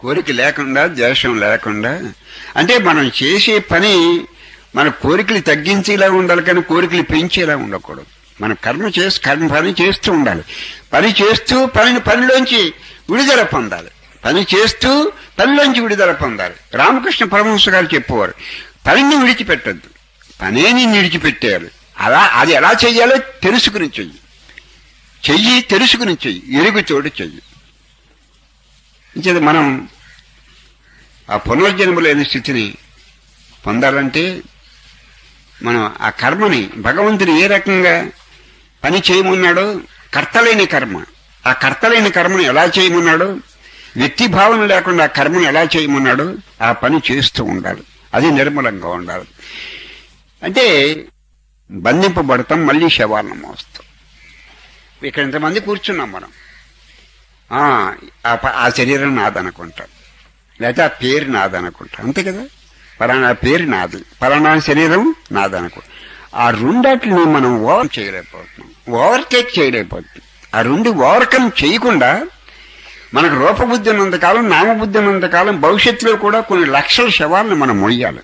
కోరిక లేకుండా ద్వేషం లేకుండా. అంటే మనం చేసే పని మన కోరికలు తగ్గించేలా ఉండాలి కానీ కోరికలు పెంచేలా ఉండకూడదు. మన కర్మ చేసి కర్మ పని చేస్తూ ఉండాలి. పని చేస్తూ పనిని పనిలోంచి విడుదల పొందాలి. పని చేస్తూ పనిలోంచి విడుదల పొందాలి. రామకృష్ణ పరమహంస గారు చెప్పేవారు పనిని విడిచిపెట్టద్దు. పనేని విడిచిపెట్టేయాలి. అలా అది ఎలా చెయ్యాలో తెలుసుకుని చెయ్యి. చెయ్యి తెలుసుకుని చెయ్యి. ఎరుగు చోటు చెయ్యి. ఇంచేది మనం ఆ పునర్జన్మ లేని స్థితిని పొందాలంటే మనం ఆ కర్మని భగవంతుడు ఏ రకంగా పని చేయమన్నాడో కర్తలేని కర్మ. ఆ కర్తలేని కర్మను ఎలా చేయమన్నాడో వ్యక్తి భావన లేకుండా ఆ కర్మను ఎలా చేయమన్నాడో ఆ పని చేస్తూ ఉండాలి. అది నిర్మలంగా ఉండాలి. అంటే బంధింపబడతాం మళ్ళీ శవాలను మోస్తాం. ఇక్కడ ఇంతమంది కూర్చున్నాం మనం. ఆ శరీరం నాదనుకుంటాం లేకపోతే ఆ పేరు నాదనుకుంటాం అంతే కదా? పలానా పేరు నాది. పలానా శరీరం నాదనుకుంటాం ఆ రెండాటిని మనం ఓవర్ చేయలేకపోతున్నాం. ఓవర్టేక్ చేయలేకపోతున్నాం. ఆ రెండు ఓవర్కమ్ చేయకుండా మనకు రూపబుద్ధి ఉన్నంతకాలం నామబుద్ధి ఉన్నంతకాలం భవిష్యత్తులో కూడా కొన్ని లక్షల శవాలను మనం మొయ్యాలి.